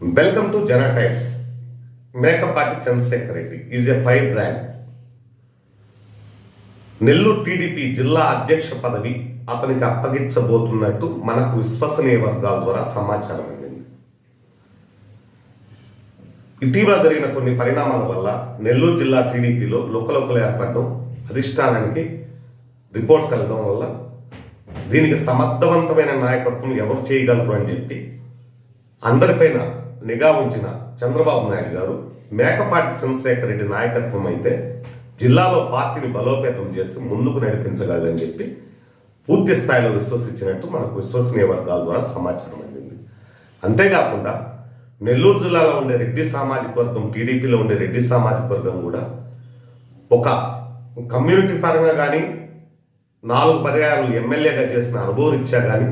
Welcome to Jana times Mekapati Chandrasekhar Reddy is a fire brand Nellore TDP జిల్లా అధ్యక్ష పదవి అతనికి అప్పగించబోతున్నట్టు మనకు విశ్వసనీయ వర్గాల ద్వారా సమాచారం అందింది. ఇటీవల జరిగిన కొన్ని పరిణామాల వల్ల నెల్లూరు జిల్లా టీడీపీలో లోకలోకలు ఏర్పడడం అధిష్టానానికి రిపోర్ట్స్ వెళ్ళడం వల్ల దీనికి సమర్థవంతమైన నాయకత్వం ఎవరు చేయగలరు అని చెప్పి అందరిపైన నిఘా ఉంచిన చంద్రబాబు నాయుడు గారు మేకపాటి చంద్రశేఖర్ రెడ్డి నాయకత్వం అయితే జిల్లాలో పార్టీని బలోపేతం చేసి ముందుకు నడిపించగలదని చెప్పి పూర్తి స్థాయిలో విశ్వసించినట్టు మనకు విశ్వసనీయ వర్గాల ద్వారా సమాచారం అందింది. అంతేకాకుండా నెల్లూరు జిల్లాలో ఉండే రెడ్డి సామాజిక వర్గం టీడీపీలో ఉండే రెడ్డి సామాజిక వర్గం కూడా ఒక కమ్యూనిటీ పరంగా కానీ నాలుగు పర్యాయాలు ఎమ్మెల్యేగా చేసిన అనుభవం ఇచ్చా కానీ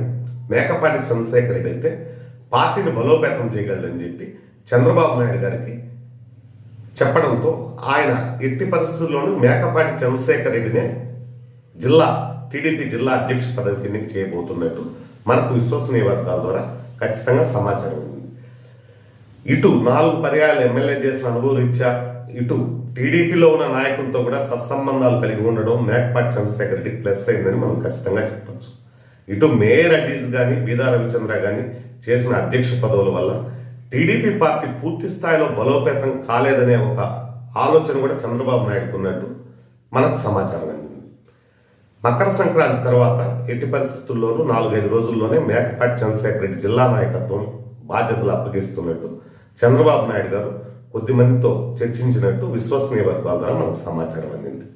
మేకపాటి చంద్రశేఖర్ రెడ్డి అయితే పార్టీని బలోపేతం చేయగలడని చెప్పి చంద్రబాబు నాయుడు గారికి చెప్పడంతో ఆయన ఎట్టి పరిస్థితుల్లోనూ మేకపాటి చంద్రశేఖర్ రెడ్డినే జిల్లా టీడీపీ జిల్లా అధ్యక్ష పదవికి ఎన్నిక చేయబోతున్నట్టు మనకు విశ్వసనీయ వర్గాల ద్వారా ఖచ్చితంగా సమాచారం ఉంది. ఇటు నాలుగు పర్యాయాలు ఎమ్మెల్యే చేసిన అనుభవరీత్యా ఇటు టీడీపీలో ఉన్న నాయకులతో కూడా సత్సంబంధాలు కలిగి ఉండడం మేకపాటి చంద్రశేఖర్ రెడ్డి ప్లస్ అయిందని మనం ఖచ్చితంగా చెప్పచ్చు. ఇటు మేయర్ అజీజ్ కానీ బీదా రవిచంద్ర కానీ చేసిన అధ్యక్ష పదవుల వల్ల టీడీపీ పార్టీ పూర్తి స్థాయిలో బలోపేతం కాలేదనే ఒక ఆలోచన కూడా చంద్రబాబు నాయుడుకు ఉన్నట్టు మనకు సమాచారం అందింది. మకర సంక్రాంతి తర్వాత ఎట్టి పరిస్థితుల్లోనూ నాలుగైదు రోజుల్లోనే మేకపాటి చంద్రశేఖర రెడ్డి జిల్లా నాయకత్వం బాధ్యతలు అప్పగిస్తున్నట్టు చంద్రబాబు నాయుడు గారు కొద్దిమందితో చర్చించినట్టు విశ్వసనీయ వర్గాల ద్వారా మనకు సమాచారం అందింది.